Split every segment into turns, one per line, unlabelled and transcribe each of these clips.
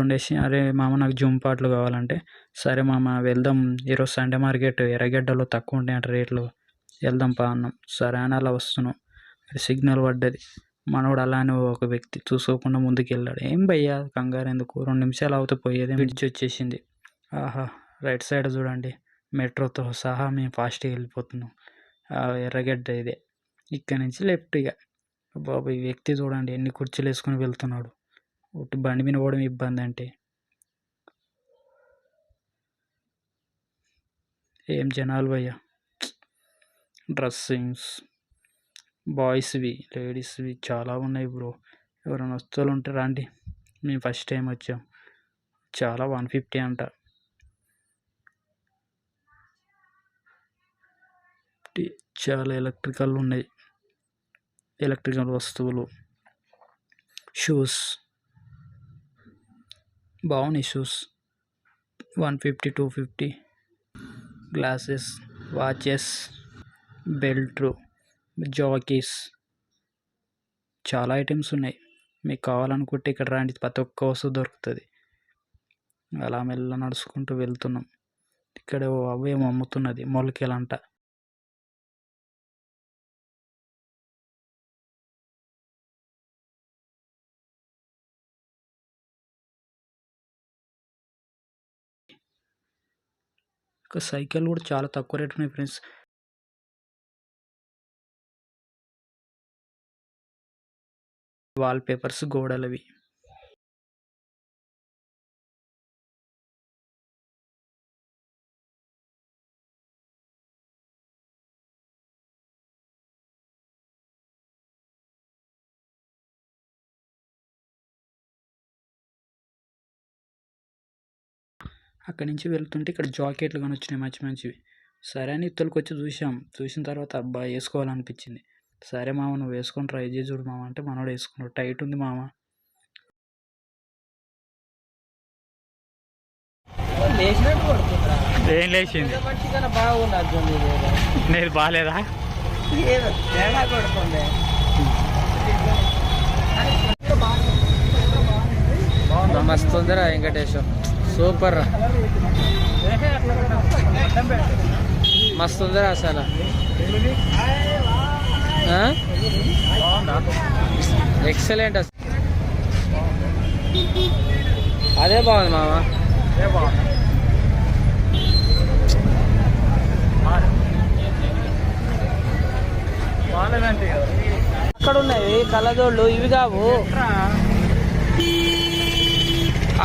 ఉండేసి అరే మామ నాకు జూమ్ పాటలు కావాలంటే సరే మామ వెళ్దాం ఈరోజు సండే మార్కెట్ ఎర్రగడ్డలో తక్కువ ఉంటాయంట రేట్లు వెళ్దాం పా అన్నాం. సరే అని అలా వస్తున్నాం. సిగ్నల్ పడ్డది. మనోడు అలానే ఒక వ్యక్తి చూసుకోకుండా ముందుకు వెళ్ళాడు ఏం భయ్యా కంగారు ఎందుకు? రెండు నిమిషాలు అవుతూ పోయేది బ్రిడ్జ్ వచ్చేసింది. ఆహా రైట్ సైడ్ చూడండి. మెట్రోతో సహా మేము ఫాస్ట్గా వెళ్ళిపోతున్నాం. ఎర్రగడ్డ ఇదే. ఇక్కడ నుంచి లెఫ్ట్ ఇక బాబు ఈ వ్యక్తి చూడండి ఎన్ని కుర్చీలు వేసుకొని వెళ్తున్నాడు. ఒకటి బండి మీద పోవడం ఇబ్బంది అంటే. ఏం జనాలు భయ్యా? డ్రెస్సింగ్స్ బాయ్స్వి లేడీస్వి చాలా ఉన్నాయి బ్రో. ఎవరైనా వస్తువులు ఉంటే రండి. మేము ఫస్ట్ టైం వచ్చాం. చాలా వన్ ఫిఫ్టీ అంట. చాలా ఎలక్ట్రికల్ ఉన్నాయి. ఎలక్ట్రికల్ వస్తువులు. షూస్. బాగున్నాయి shoes. One fifty two fifty. Glasses watches belt jockeys. చాలా ఐటమ్స్ ఉన్నాయి. మీకు కావాలనుకుంటే ఇక్కడ రాండి. ప్రతి ఒక్క వస్తువు దొరుకుతుంది. అలా మెల్ల నడుచుకుంటూ వెళ్తున్నాం. ఇక్కడ అవేమో అమ్ముతున్నది. మొలకలంట. సైకిల్ కూడా చాలా తక్కువ రేట్ ఉన్నాయి ఫ్రెండ్స్. Wall papers గోడలవి. అక్కడి నుంచి వెళ్తుంటే ఇక్కడ జాకెట్లు కానీ వచ్చినాయి మంచి మంచివి. సరే అని ఇత్తలకి వచ్చి చూసాం చూసిన తర్వాత అబ్బా వేసుకోవాలనిపించింది. సరే మామ నువ్వు వేసుకొని ట్రై చేసి చూడు మామ అంటే మనోడు వేసుకున్నాడు. టైట్ ఉంది మామ. ఏం లేచింది? నేను బాగాలేదా
మస్తు ఉందిరా వెంకటేశ్వర సూపర్ రా. మస్తు ఉందిరా అసలు. ఎక్సలెంట్ అసలు. అదే బాగుంది మామ. అక్కడ ఉన్నాయి కలదోళ్ళు ఇవి కావు.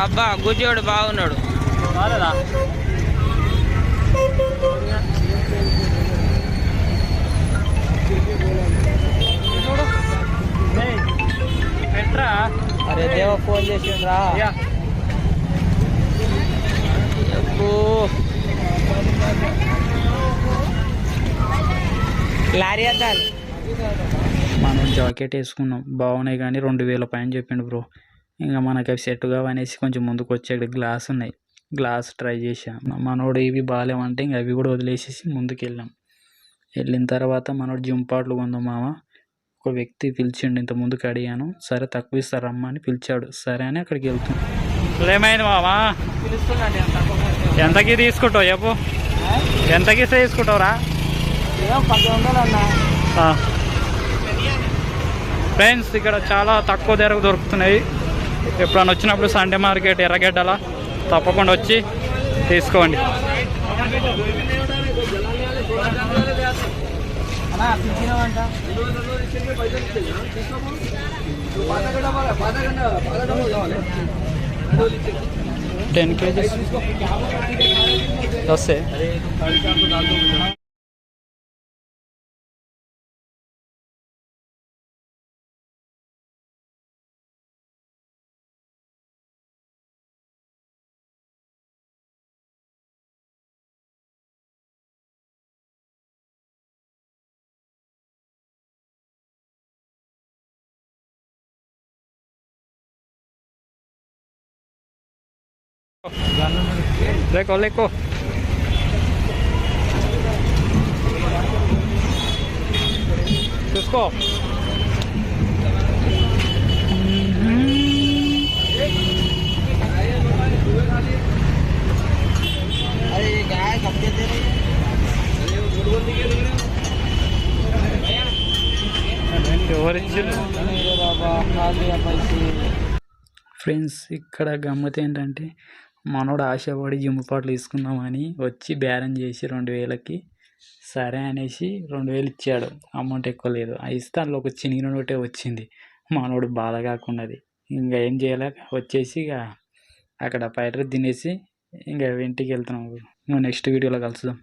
అబ్బా గుజ్జోడు బాగున్నాడు. అరే దేవ ఫోన్ చేసిండ్రా. లారీ అద్దాలు.
మనం జాకెట్ వేసుకున్నాం. బాగున్నాయి కానీ రెండు వేల పైన చెప్పిండు బ్రో. ఇంకా మనకి అవి సెట్ కావనేసి కొంచెం ముందుకు వచ్చాడు గ్లాస్ ఉన్నాయి. గ్లాస్ ట్రై చేసాం మనోడు ఇవి బాగాలేమంటే ఇంకా అవి కూడా వదిలేసేసి ముందుకు వెళ్ళాం వెళ్ళిన తర్వాత మనోడు జిమ్ పాటలు కొందాం మామ. ఒక వ్యక్తి పిలిచిండు ఇంత ముందుకు అడిగాను. సరే తక్కువ ఇస్తారు రమ్మని పిలిచాడు. సరే అని అక్కడికి వెళ్తాం. ఏమైంది మామా? ఎంతకి తీసుకుంటావు చెప్పు. ఎంతకి తీసుకుంటావురా? ఫ్రెండ్స్ ఇక్కడ చాలా తక్కువ ధరకు దొరుకుతున్నాయి. ఎప్పుడన్నా వచ్చినప్పుడు సండే మార్కెట్ ఎర్రగడ్డల తప్పకుండా వచ్చి తీసుకోండి. టెన్ కేజీస్ వస్తే Leko, leko. చూసుకో ఫ్రెండ్స్ ఇక్కడ గమ్మత్ ఏంటంటే మనోడు ఆశపడి జిమ్ పాటలు తీసుకుందామని వచ్చి బేరం చేసి రెండు వేలకి సరే అనేసి రెండు వేలు ఇచ్చాడు. అమౌంట్ ఎక్కువ లేదు. ఇస్తే అందులో ఒక చినిగిన నోటే వచ్చింది. మనోడు బాధ కాకున్నది ఇంకా ఏం చేయలేక వచ్చేసి ఇక అక్కడ పైన తినేసి ఇంకా ఇంటికి వెళ్తున్నాం. నువ్వు నెక్స్ట్ వీడియోలో కలుసుదాం.